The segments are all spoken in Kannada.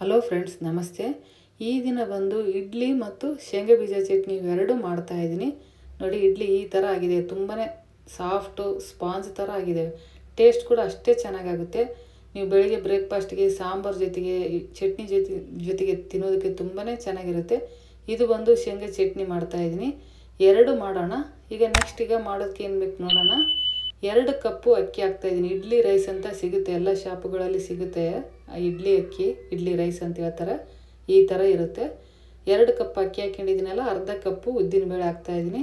ಹಲೋ ಫ್ರೆಂಡ್ಸ್ ನಮಸ್ತೆ. ಈ ದಿನ ಬಂದು ಇಡ್ಲಿ ಮತ್ತು ಶೇಂಗಾ ಬೀಜ ಚಟ್ನಿ ಇವೆರಡೂ ಮಾಡ್ತಾ ಇದ್ದೀನಿ. ನೋಡಿ, ಇಡ್ಲಿ ಈ ಥರ ಆಗಿದೆ. ತುಂಬಾ ಸಾಫ್ಟು ಸ್ಪಾಂಜ್ ಥರ ಆಗಿದೆ. ಟೇಸ್ಟ್ ಕೂಡ ಅಷ್ಟೇ ಚೆನ್ನಾಗಾಗುತ್ತೆ. ನೀವು ಬೆಳಿಗ್ಗೆ ಬ್ರೇಕ್ಫಾಸ್ಟ್ಗೆ ಸಾಂಬಾರು ಜೊತೆಗೆ, ಚಟ್ನಿ ಜೊತೆ, ಜೊತೆಗೆ ತಿನ್ನೋದಕ್ಕೆ ತುಂಬಾ ಚೆನ್ನಾಗಿರುತ್ತೆ. ಇದು ಬಂದು ಶೇಂಗಾ ಚಟ್ನಿ ಮಾಡ್ತಾ ಇದ್ದೀನಿ. ಎರಡು ಮಾಡೋಣ. ಈಗ ನೆಕ್ಸ್ಟ್ ಈಗ ಮಾಡೋದಕ್ಕೆ ಏನು ಬೇಕು ನೋಡೋಣ. ಎರಡು ಕಪ್ಪು ಅಕ್ಕಿ ಹಾಕ್ತಾಯಿದ್ದೀನಿ ಇಡ್ಲಿ ರೈಸ್ ಅಂತ ಸಿಗುತ್ತೆ. ಎಲ್ಲ ಶಾಪುಗಳಲ್ಲಿ ಸಿಗುತ್ತೆ. ಇಡ್ಲಿ ಅಕ್ಕಿ, ಇಡ್ಲಿ ರೈಸ್ ಅಂತ ಹೇಳ್ತಾರೆ ಈ ಥರ ಇರುತ್ತೆ. ಎರಡು ಕಪ್ ಅಕ್ಕಿ ಹಾಕ್ಕೊಂಡಿದ್ದೀನಲ್ಲ ಅರ್ಧ ಕಪ್ಪು ಉದ್ದಿನಬೇಳೆ ಹಾಕ್ತಾಯಿದ್ದೀನಿ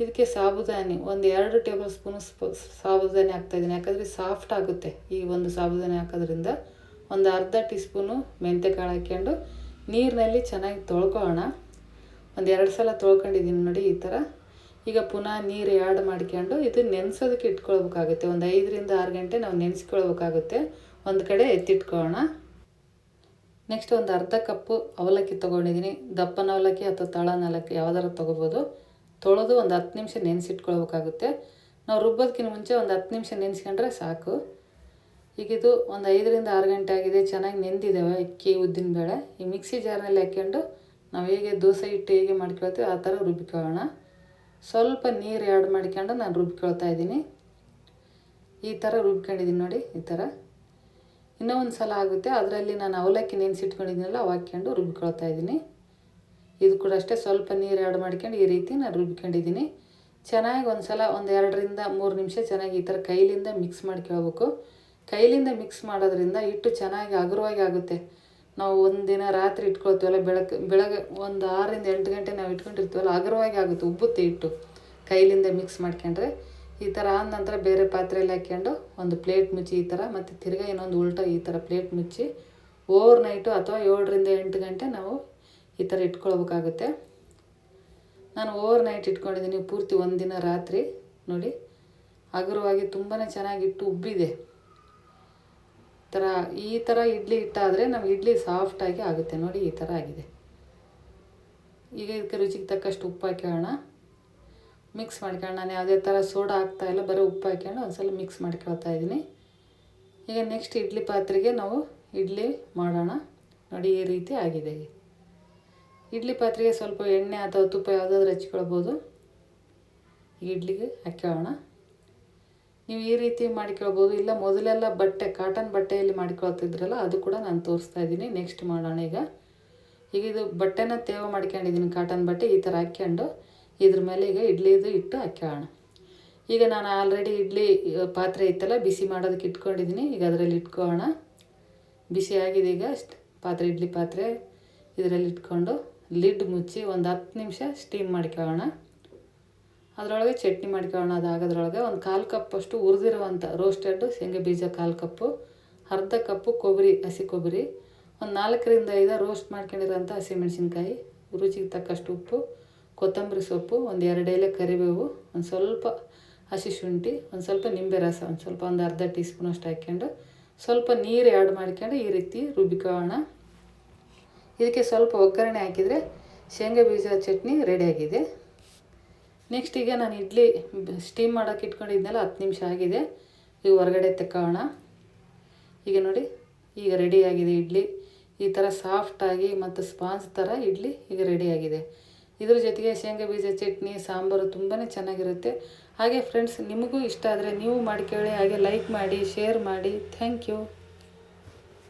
ಇದಕ್ಕೆ ಸಾಬುದಾನಿ, ಒಂದು ಎರಡು ಟೇಬಲ್ ಸ್ಪೂನು ಸ್ಪ, ಸಾಬುದಾನಿ ಹಾಕ್ತಾಯಿದ್ದೀನಿ ಯಾಕಂದರೆ ಸಾಫ್ಟ್ ಆಗುತ್ತೆ ಈ ಒಂದು ಸಾಬುದಾನಿ ಹಾಕೋದ್ರಿಂದ. ಒಂದು ಅರ್ಧ ಟೀ ಸ್ಪೂನು ಮೆಂತ್ಯಕಾಳು ಹಾಕ್ಕೊಂಡು ನೀರಿನಲ್ಲಿ ಚೆನ್ನಾಗಿ ತೊಳ್ಕೊಳ್ಳೋಣ. ಒಂದು ಎರಡು ಸಲ ತೊಳ್ಕೊಂಡಿದ್ದೀನಿ ನೋಡಿ ಈ ಥರ ಈಗ ಪುನಃ ನೀರು ಆ್ಯಡ್ ಮಾಡ್ಕೊಂಡು ಇದು ನೆನೆಸೋದಕ್ಕೆ ಇಟ್ಕೊಳ್ಬೇಕಾಗುತ್ತೆ. ಒಂದು ಐದರಿಂದ ಆರು ಗಂಟೆ ನಾವು ನೆನೆಸ್ಕೊಳ್ಬೇಕಾಗುತ್ತೆ. ಒಂದು ಕಡೆ ಎತ್ತಿಟ್ಕೊಳ್ಳೋಣ. ನೆಕ್ಸ್ಟ್ ಒಂದು ಅರ್ಧ ಕಪ್ಪು ಅವಲಕ್ಕಿ ತೊಗೊಂಡಿದ್ದೀನಿ. ದಪ್ಪನ ಅವಲಕ್ಕಿ ಅಥವಾ ತಳನ ಅವಲಕ್ಕಿ ಯಾವ್ದಾರು ತೊಗೋಬೋದು. ತೊಳೆದು ಒಂದು ಹತ್ತು ನಿಮಿಷ ನೆನೆಸಿಟ್ಕೊಳ್ಬೇಕಾಗುತ್ತೆ. ನಾವು ರುಬ್ಬೋದಕ್ಕಿಂತ ಮುಂಚೆ ಒಂದು ಹತ್ತು ನಿಮಿಷ ನೆನೆಸ್ಕೊಂಡ್ರೆ ಸಾಕು. ಈಗ ಇದು ಒಂದು ಐದರಿಂದ ಆರು ಗಂಟೆ ಆಗಿದೆ. ಚೆನ್ನಾಗಿ ನೆಂದಿದ್ದಾವೆ ಅಕ್ಕಿ, ಉದ್ದಿನ ಬೇಳೆ. ಈ ಮಿಕ್ಸಿ ಜಾರ್ನಲ್ಲಿ ಹಾಕ್ಕೊಂಡು ನಾವು ಹೇಗೆ ದೋಸೆ ಹಿಟ್ಟು ಹೇಗೆ ಮಾಡ್ಕೊಳ್ತೀವಿ ಆ ಥರ ರುಬ್ಬಿಕೊಳ್ಳೋಣ ಸ್ವಲ್ಪ ನೀರು ಆ್ಯಡ್ ಮಾಡ್ಕೊಂಡು ನಾನು ರುಬ್ಬಿಕೊಳ್ತಾ ಇದ್ದೀನಿ. ಈ ಥರ ರುಬ್ಕೊಂಡಿದ್ದೀನಿ ನೋಡಿ, ಈ ಥರ. ಇನ್ನೂ ಒಂದು ಸಲ ಆಗುತ್ತೆ. ಅದರಲ್ಲಿ ನಾನು ಅವಲಕ್ಕಿ ನೆನೆಸಿಟ್ಕೊಂಡಿದ್ದೀನಲ್ಲ ಅವು ಹಾಕ್ಕೊಂಡು ರುಬ್ಕೊಳ್ತಾ ಇದ್ದೀನಿ. ಇದು ಕೂಡ ಅಷ್ಟೇ, ಸ್ವಲ್ಪ ನೀರು ಆ್ಯಡ್ ಮಾಡ್ಕೊಂಡು ಈ ರೀತಿ ನಾನು ರುಬ್ಕೊಂಡಿದ್ದೀನಿ. ಚೆನ್ನಾಗಿ ಒಂದು ಸಲ, ಒಂದು ಎರಡರಿಂದ ಮೂರು ನಿಮಿಷ ಚೆನ್ನಾಗಿ ಈ ಥರ ಕೈಲಿಂದ ಮಿಕ್ಸ್ ಮಾಡ್ಕೊಳ್ಬೇಕು. ಕೈಲಿಂದ ಮಿಕ್ಸ್ ಮಾಡೋದ್ರಿಂದ ಹಿಟ್ಟು ಚೆನ್ನಾಗಿ ಹಗುರವಾಗಿ ಆಗುತ್ತೆ. ನಾವು ಒಂದಿನ ರಾತ್ರಿ ಇಟ್ಕೊಳ್ತೀವಲ್ಲ ಬೆಳಗ್ಗೆ ಬೆಳಗ್ಗೆ ಒಂದು ಆರರಿಂದ ಎಂಟು ಗಂಟೆ ನಾವು ಇಟ್ಕೊಂಡಿರ್ತೀವಲ್ಲ, ಹಗುರವಾಗಿ ಆಗುತ್ತೆ ಉಬ್ಬುತ್ತೆ ಹಿಟ್ಟು. ಕೈಲಿಂದ ಮಿಕ್ಸ್ ಮಾಡ್ಕೊಂಡ್ರೆ. ಈ ಥರ ಆದ ನಂತರ ಬೇರೆ ಪಾತ್ರೆಯಲ್ಲಿ ಹಾಕ್ಕೊಂಡು ಒಂದು ಪ್ಲೇಟ್ ಮುಚ್ಚಿ ಈ ಥರ ಮತ್ತು ತಿರ್ಗಾ ಇನ್ನೊಂದು ಉಲ್ಟಾ ಈ ಥರ ಪ್ಲೇಟ್ ಮುಚ್ಚಿ ಓವರ್ ನೈಟು ಅಥವಾ ಏಳರಿಂದ ಎಂಟು ಗಂಟೆ ನಾವು ಈ ಥರ ಇಟ್ಕೊಳ್ಬೇಕಾಗುತ್ತೆ. ನಾನು ಓವರ್ ನೈಟ್ ಇಟ್ಕೊಂಡಿದ್ದೀನಿ ಪೂರ್ತಿ ಒಂದಿನ ರಾತ್ರಿ, ನೋಡಿ. ಹಗುರವಾಗಿ ತುಂಬಾ ಚೆನ್ನಾಗಿಟ್ಟು ಉಬ್ಬಿದೆ. ಥರ ಈ ಥರ ಇಡ್ಲಿ ಇಟ್ಟಾದರೆ ನಾವು ಇಡ್ಲಿ ಸಾಫ್ಟಾಗಿ ಆಗುತ್ತೆ. ನೋಡಿ, ಈ ಥರ ಆಗಿದೆ. ಈಗ ಇದಕ್ಕೆ ರುಚಿಗೆ ತಕ್ಕಷ್ಟು ಉಪ್ಪು ಹಾಕ್ಕೊಳ್ಳೋಣ ಮಿಕ್ಸ್ ಮಾಡ್ಕೊಂಡು ನಾನು ಯಾವುದೇ ಥರ ಸೋಡಾ ಹಾಕ್ತಾಯಿಲ್ಲ ಬರೀ ಉಪ್ಪು ಹಾಕ್ಕೊಂಡು ಒಂದು ಸಲ ಮಿಕ್ಸ್ ಮಾಡ್ಕೊಳ್ತಾ ಇದ್ದೀನಿ. ಈಗ ನೆಕ್ಸ್ಟ್ ಇಡ್ಲಿ ಪಾತ್ರೆಗೆ ನಾವು ಇಡ್ಲಿ ಮಾಡೋಣ. ನೋಡಿ, ಈ ರೀತಿ ಆಗಿದೆ. ಇಡ್ಲಿ ಪಾತ್ರೆಗೆ ಸ್ವಲ್ಪ ಎಣ್ಣೆ ಅಥವಾ ತುಪ್ಪ ಯಾವುದಾದ್ರೂ ಹಚ್ಕೊಳ್ಬೋದು. ಇಡ್ಲಿಗೆ ಹಾಕ್ಕೊಳ್ಳೋಣ. ನೀವು ಈ ರೀತಿ ಮಾಡ್ಕೊಳ್ಬೋದು ಇಲ್ಲ, ಮೊದಲೆಲ್ಲ ಬಟ್ಟೆ ಕಾಟನ್ ಬಟ್ಟೆಯಲ್ಲಿ ಮಾಡಿಕೊಳ್ತಿದ್ರಲ್ಲ ಅದು ಕೂಡ ನಾನು ತೋರಿಸ್ತಾ ಇದ್ದೀನಿ. ನೆಕ್ಸ್ಟ್ ಮಾಡೋಣ ಈಗ. ಈಗ ಇದು ಬಟ್ಟೆನ ತೇವ ಮಾಡ್ಕೊಂಡಿದ್ದೀನಿ ಕಾಟನ್ ಬಟ್ಟೆ ಈ ಥರ ಹಾಕ್ಕೊಂಡು. ಇದ್ರ ಮೇಲೆ ಈಗ ಇಡ್ಲಿದು ಇಟ್ಟು ಹಾಕ್ಕೊಳ್ಳೋಣ ಈಗ ನಾನು ಆಲ್ರೆಡಿ ಇಡ್ಲಿ ಪಾತ್ರೆ ಇತ್ತಲ್ಲ ಬಿಸಿ ಮಾಡೋದಕ್ಕೆ ಇಟ್ಕೊಂಡಿದ್ದೀನಿ ಈಗ ಅದರಲ್ಲಿ ಇಟ್ಕೋಣ ಬಿಸಿ ಆಗಿದೆ ಈಗ ಪಾತ್ರೆ, ಇಡ್ಲಿ ಪಾತ್ರೆ ಇದರಲ್ಲಿ ಇಟ್ಕೊಂಡು ಲಿಡ್ ಮುಚ್ಚಿ ಒಂದು ಹತ್ತು ನಿಮಿಷ ಸ್ಟೀಮ್ ಮಾಡ್ಕೊಳ್ಳೋಣ ಅದರೊಳಗೆ ಚಟ್ನಿ ಮಾಡ್ಕೊಳ್ಳೋಣ ಅದಾಗೋದ್ರೊಳಗೆ ಒಂದು ಕಾಲು ಕಪ್ಪಷ್ಟು ಉರಿದಿರುವಂಥ ರೋಸ್ಟೆಡ್ ಶೇಂಗಾ ಬೀಜ ಕಾಲು ಕಪ್ಪು, ಅರ್ಧ ಕಪ್ಪು ಕೊಬ್ಬರಿ, ಹಸಿ ಕೊಬ್ಬರಿ, ಒಂದು ನಾಲ್ಕರಿಂದ ಐದು ರೋಸ್ಟ್ ಮಾಡ್ಕೊಂಡಿರೋಂಥ ಹಸಿಮೆಣಸಿನ್ಕಾಯಿ, ರುಚಿಗೆ ತಕ್ಕಷ್ಟು ಉಪ್ಪು ಕೊತ್ತಂಬರಿ ಸೊಪ್ಪು, ಒಂದು ಎರಡು ಎಲೆ ಕರಿಬೇವು, ಒಂದು ಸ್ವಲ್ಪ ಹಸಿ ಶುಂಠಿ, ಒಂದು ಸ್ವಲ್ಪ ನಿಂಬೆ ರಸ, ಒಂದು ಸ್ವಲ್ಪ ಒಂದು ಅರ್ಧ ಟೀ ಸ್ಪೂನ್ ಅಷ್ಟು ಹಾಕ್ಕೊಂಡು ಸ್ವಲ್ಪ ನೀರು ಆ್ಯಡ್ ಮಾಡ್ಕೊಂಡು ಈ ರೀತಿ ರುಬ್ಬಿಕೊಳ್ಳೋಣ. ಇದಕ್ಕೆ ಸ್ವಲ್ಪ ಒಗ್ಗರಣೆ ಹಾಕಿದರೆ ಶೇಂಗಾ ಬೀಜ ಚಟ್ನಿ ರೆಡಿಯಾಗಿದೆ ನೆಕ್ಸ್ಟ್ ಈಗ ನಾನು ಇಡ್ಲಿ ಸ್ಟೀಮ್ ಮಾಡೋಕೆ ಇಟ್ಕೊಂಡಿದ್ನಲ್ಲ, ಹತ್ತು ನಿಮಿಷ ಆಗಿದೆ. ಈಗ ಹೊರಗಡೆ ತೆಕ್ಕೋಣ ಈಗ ನೋಡಿ, ಈಗ ರೆಡಿಯಾಗಿದೆ ಇಡ್ಲಿ. ಈ ಥರ ಸಾಫ್ಟಾಗಿ ಮತ್ತು ಸ್ಪಾಂಜ್ ಥರ ಇಡ್ಲಿ ಈಗ ರೆಡಿಯಾಗಿದೆ ಇದ್ರ ಜೊತೆಗೆ ಶೇಂಗಾ ಬೀಜ, ಚಟ್ನಿ, ಸಾಂಬಾರು ತುಂಬಾ ಚೆನ್ನಾಗಿರುತ್ತೆ. ಹಾಗೆ ಫ್ರೆಂಡ್ಸ್ ನಿಮಗೂ ಇಷ್ಟ ಆದರೆ ನೀವು ಮಾಡ್ಕೊಳ್ಳಿ, ಹಾಗೆ ಲೈಕ್ ಮಾಡಿ ಶೇರ್ ಮಾಡಿ. Thank you